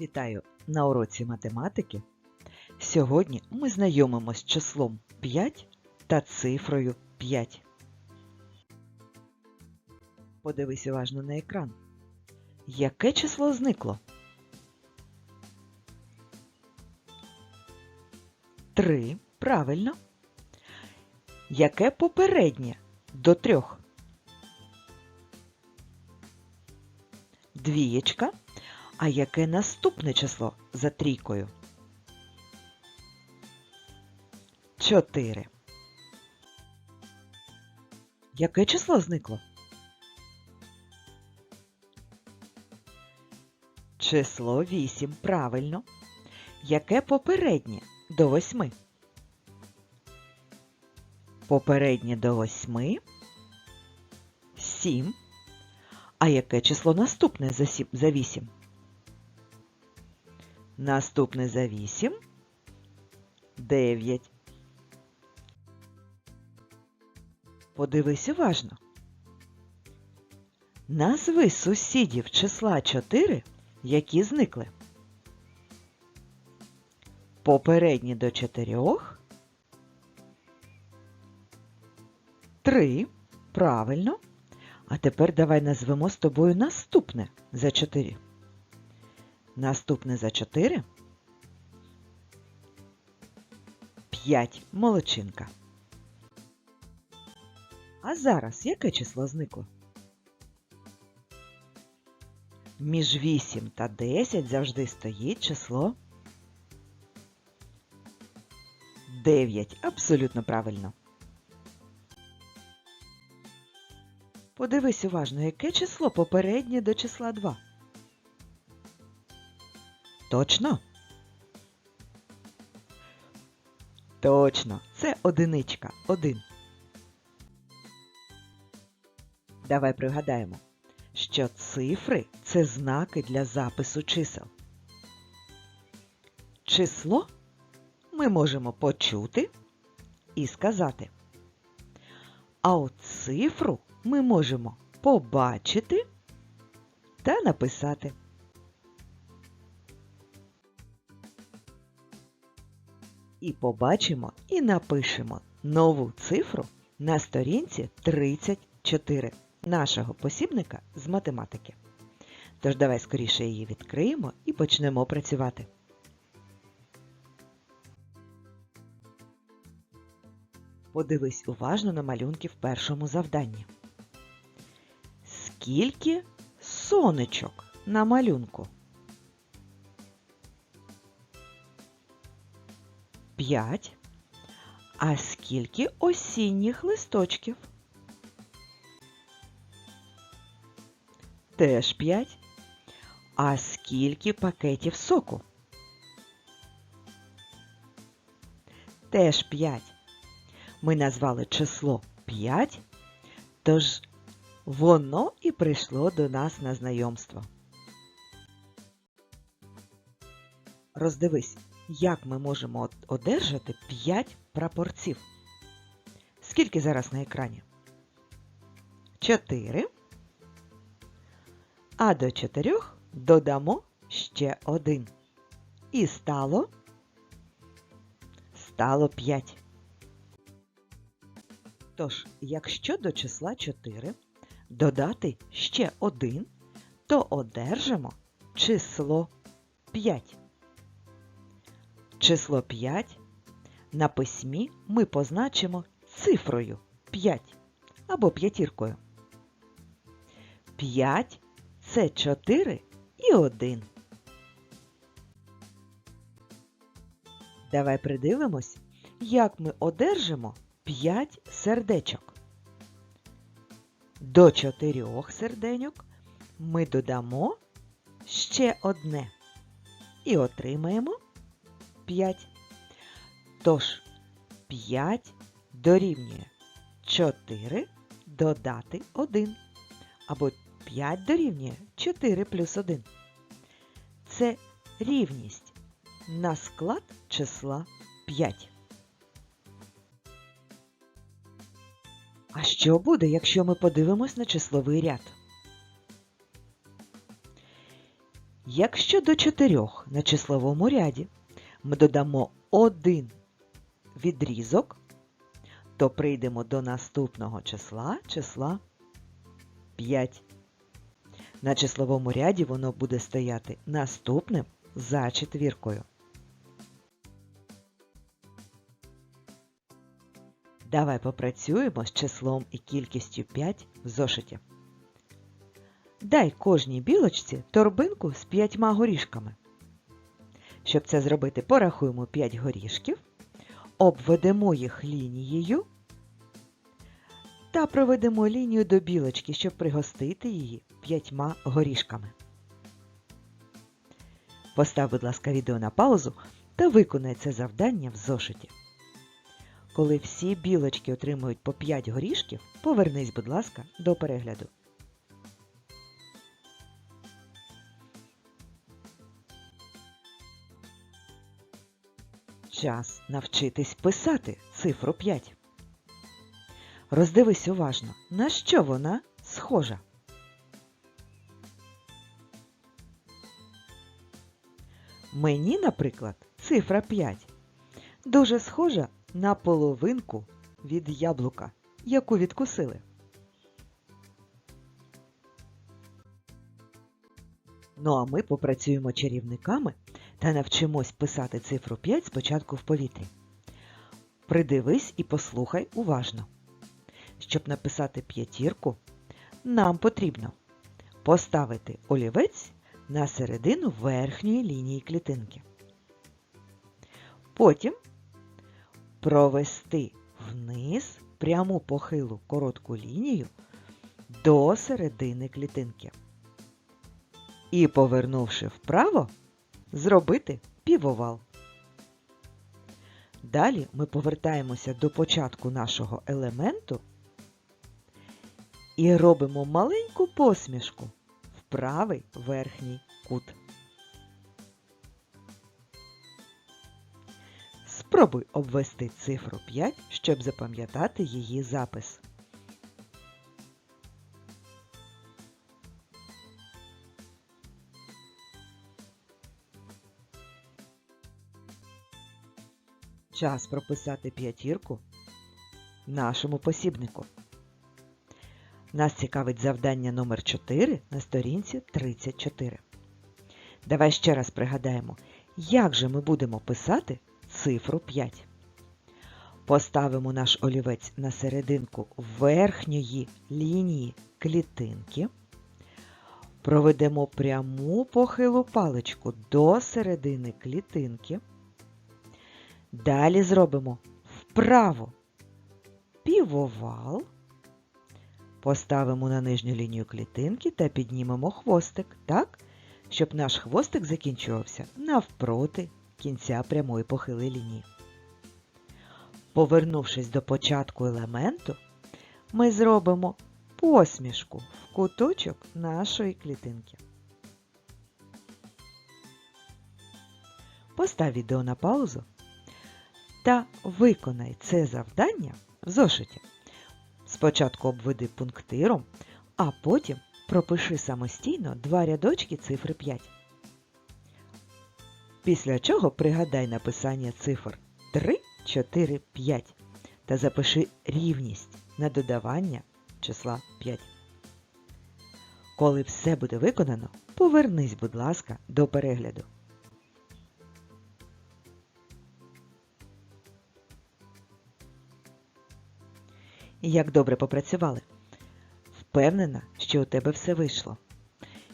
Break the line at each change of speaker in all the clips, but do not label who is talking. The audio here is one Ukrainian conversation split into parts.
Вітаю на уроці математики. Сьогодні ми знайомимось з числом 5 та цифрою 5. Подивись уважно на екран. Яке число зникло? 3. Правильно. Яке попереднє до трьох? Двієчка. А яке наступне число за трійкою? Чотири. Яке число зникло? Число вісім. Правильно. Яке попереднє до восьми? Попереднє до восьми. Сім. А яке число наступне за сім, за вісім? Наступне за 8 9. Подивись уважно. Назви сусідів числа 4, які зникли. Попередні до 4. 3. Правильно. А тепер давай назвемо з тобою наступне за 4. Наступне за 4. 5. Молодчинка. А зараз яке число зникло? Між 8 та 10 завжди стоїть число 9. Абсолютно правильно. Подивись уважно, яке число попереднє до числа 2. Точно? Точно, це одиничка. Один. Давай пригадаємо, що цифри це знаки для запису чисел. Число ми можемо почути і сказати. А от цифру ми можемо побачити та написати. І побачимо і напишемо нову цифру на сторінці 34 нашого посібника з математики. Тож давай скоріше її відкриємо і почнемо працювати. Подивись уважно на малюнки в першому завданні. Скільки сонечок на малюнку? П'ять. А скільки осінніх листочків? Теж п'ять. А скільки пакетів соку? Теж п'ять. Ми назвали число 5, тож воно і прийшло до нас на знайомство. Роздивись, як ми можемо одержати 5 прапорців. Скільки зараз на екрані? 4. А до 4 додамо ще один. І стало стало 5. Тож, якщо до числа 4 додати ще 1, то одержимо число 5. Число 5 на письмі ми позначимо цифрою 5 або п'ятіркою. 5 це 4 і 1. Давай придивимось, як ми одержимо 5 сердечок. До 4 серденьок ми додамо ще одне і отримаємо 5. Тож 5 дорівнює 4 додати 1. Або 5 дорівнює 4 плюс 1. Це рівність на склад числа 5. А що буде, якщо ми подивимось на числовий ряд? Якщо до 4 на числовому ряді ми додамо один відрізок, то прийдемо до наступного числа, числа 5. На числовому ряді воно буде стояти наступним за четвіркою. Давай попрацюємо з числом і кількістю 5 в зошиті. Дай кожній білочці торбинку з п'ятьма горішками. Щоб це зробити, порахуємо 5 горішків, обведемо їх лінією та проведемо лінію до білочки, щоб пригостити її п'ятьма горішками. Постав, будь ласка, відео на паузу та виконай це завдання в зошиті. Коли всі білочки отримують по 5 горішків, повернись, будь ласка, до перегляду. Час навчитись писати цифру 5. Роздивись уважно, на що вона схожа. Мені, наприклад, цифра 5 дуже схожа на половинку від яблука, яку відкусили. Ну а ми попрацюємо чарівниками та навчимось писати цифру 5 спочатку в повітрі. Придивись і послухай уважно. Щоб написати п'ятірку, нам потрібно поставити олівець на середину верхньої лінії клітинки. Потім провести вниз пряму похилу коротку лінію до середини клітинки. І, повернувши вправо, зробити півовал. Далі ми повертаємося до початку нашого елементу і робимо маленьку посмішку в правий верхній кут. Спробуй обвести цифру 5, щоб запам'ятати її запис. Час прописати п'ятірку нашому посібнику. Нас цікавить завдання номер 4 на сторінці 34. Давай ще раз пригадаємо, як же ми будемо писати цифру 5. Поставимо наш олівець на серединку верхньої лінії клітинки. Проведемо пряму похилу паличку до середини клітинки. Далі зробимо вправо півовал. Поставимо на нижню лінію клітинки та піднімемо хвостик, так, щоб наш хвостик закінчувався навпроти кінця прямої похилої лінії. Повернувшись до початку елементу, ми зробимо посмішку в куточок нашої клітинки. Постав відео на паузу та виконай це завдання в зошиті. Спочатку обведи пунктиром, а потім пропиши самостійно два рядочки цифри 5. Після чого пригадай написання цифр 3, 4, 5 та запиши рівність на додавання числа 5. Коли все буде виконано, повернись, будь ласка, до перегляду. Як добре попрацювали. Впевнена, що у тебе все вийшло.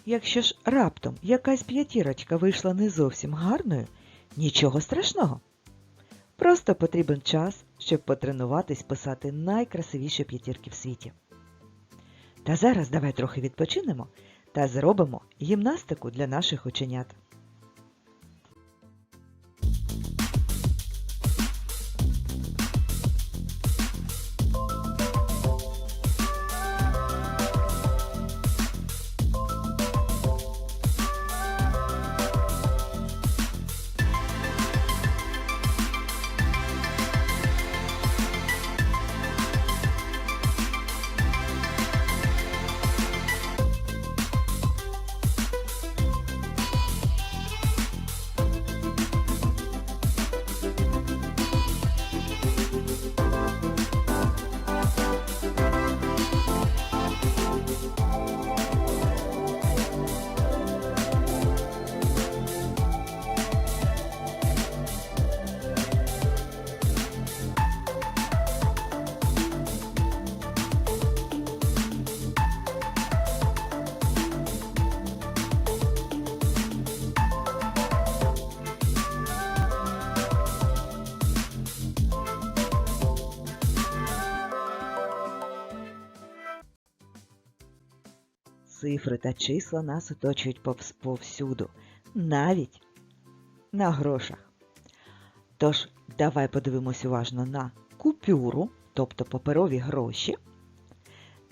Якщо ж раптом якась п'ятірочка вийшла не зовсім гарною, нічого страшного. Просто потрібен час, щоб потренуватись писати найкрасивіші п'ятірки в світі. Та зараз давай трохи відпочинемо та зробимо гімнастику для наших ученят. Цифри та числа нас оточують повс- повсюду, навіть на грошах. Тож, давай подивимось уважно на купюру, тобто паперові гроші,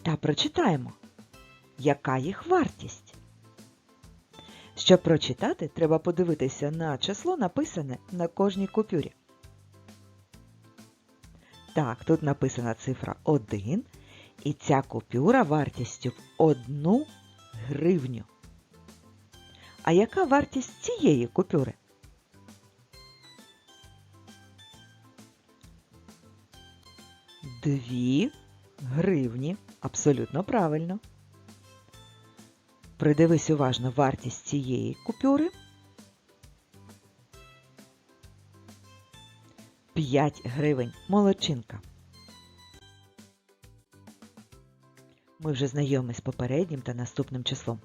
та прочитаємо, яка їх вартість. Щоб прочитати, треба подивитися на число, написане на кожній купюрі. Так, тут написана цифра 1, і ця купюра вартістю в 1 гривню. А яка вартість цієї купюри? Дві гривні. Абсолютно правильно. Придивись уважно вартість цієї купюри. 5 гривень. Молодчинка. Ми вже знайомі з попереднім та наступним числом.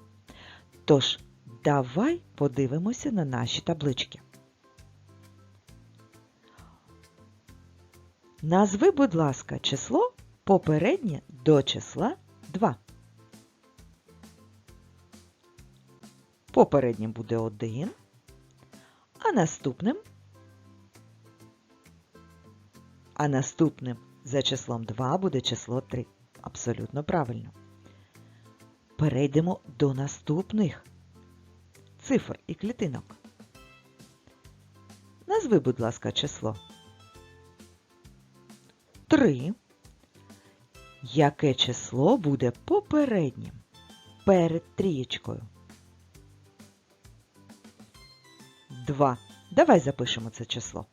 Тож, давай подивимося на наші таблички. Назви, будь ласка, число попереднє до числа 2. Попереднім буде 1, а наступним а наступним за числом 2 буде число 3. Абсолютно правильно. Перейдемо до наступних цифр і клітинок. Назви, будь ласка, число. 3. Яке число буде попереднім перед трієчкою? 2. Давай запишемо це число.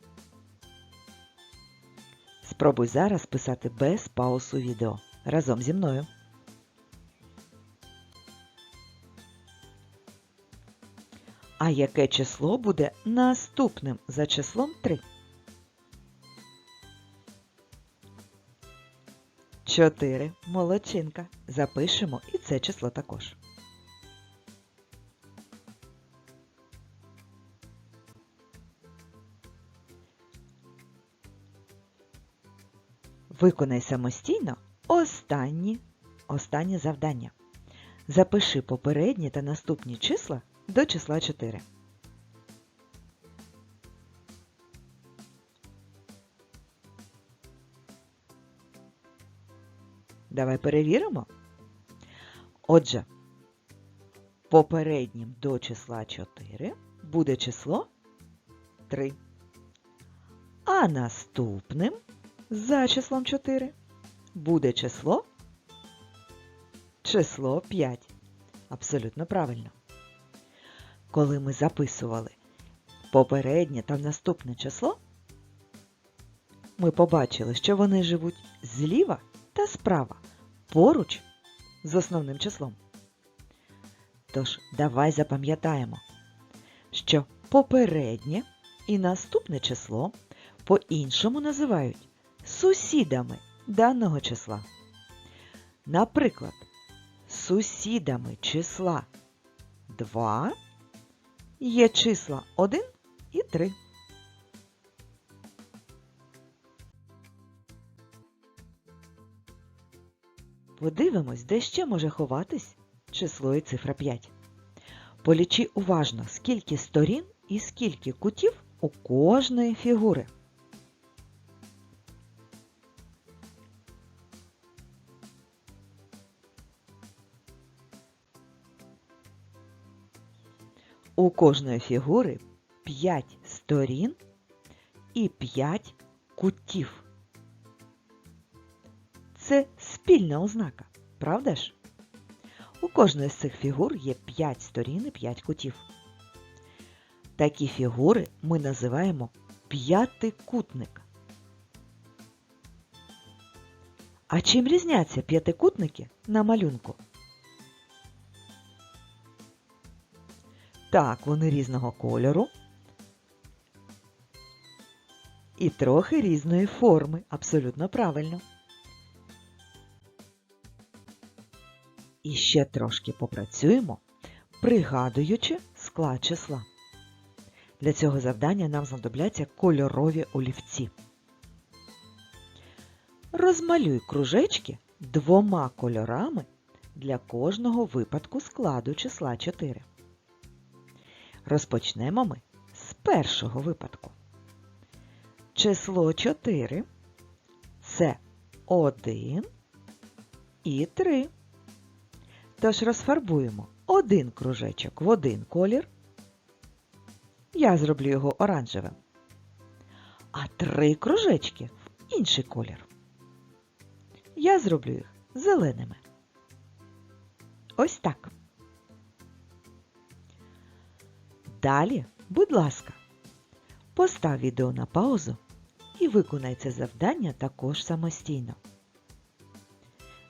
Спробуй зараз писати без пауз відео. Разом зі мною. А яке число буде наступним за числом 3? 4. Молодчинка. Запишемо і це число також. Виконай самостійно останні, останнє завдання. Запиши попередні та наступні числа до числа 4. Давай перевіримо. Отже, попереднім до числа 4 буде число 3. А наступним за числом 4 буде число число 5. Абсолютно правильно. Коли ми записували попереднє та наступне число, ми побачили, що вони живуть зліва та справа поруч з основним числом. Тож, давай запам'ятаємо, що попереднє і наступне число по-іншому називають сусідами даного числа. Наприклад, сусідами числа 2 є числа 1 і 3. Подивимось, де ще може ховатись число і цифра 5. Полічи уважно, скільки сторін і скільки кутів у кожної фігури. У кожної фігури 5 сторін і 5 кутів. Це спільна ознака, правда ж? У кожної з цих фігур є 5 сторін і 5 кутів. Такі фігури ми називаємо п'ятикутник. А чим різняться п'ятикутники на малюнку? Так, вони різного кольору і трохи різної форми. Абсолютно правильно. І ще трошки попрацюємо, пригадуючи склад числа. Для цього завдання нам знадобляться кольорові олівці. Розмалюй кружечки двома кольорами для кожного випадку складу числа 4. Розпочнемо ми з першого випадку. Число 4 це 1 і 3. Тож розфарбуємо один кружечок в один колір. Я зроблю його оранжевим. А три кружечки в інший колір. Я зроблю їх зеленими. Ось так. Далі, будь ласка, постав відео на паузу і виконай це завдання також самостійно.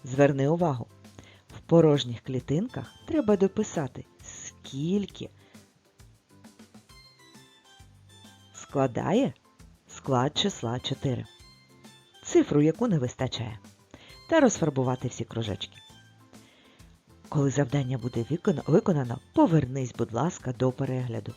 Зверни увагу, в порожніх клітинках треба дописати, скільки складає склад числа 4, цифру, яку не вистачає, та розфарбувати всі кружечки. Коли завдання буде виконано, повернись, будь ласка, до перегляду.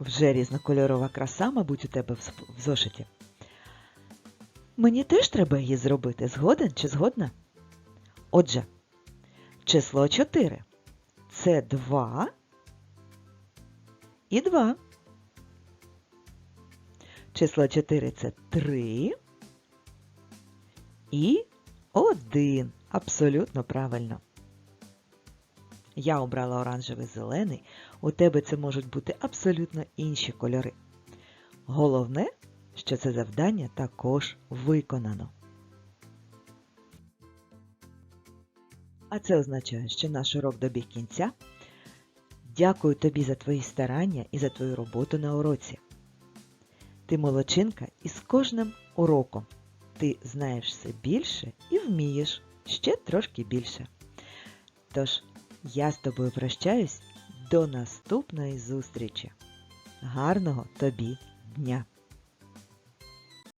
Вже різнокольорова краса, мабуть, у тебе в зошиті. Мені теж треба її зробити. Згоден чи згодна? Отже, число 4 це 2 і 2. Число 4 це 3 і 1. Абсолютно правильно. Я обрала оранжевий зелений. У тебе це можуть бути абсолютно інші кольори. Головне, що це завдання також виконано. А це означає, що наш урок добіг кінця. Дякую тобі за твої старання і за твою роботу на уроці. Ти молодчинка і з кожним уроком ти знаєш все більше і вмієш ще трошки більше. Тож, я з тобою прощаюсь до наступної зустрічі. Гарного тобі дня!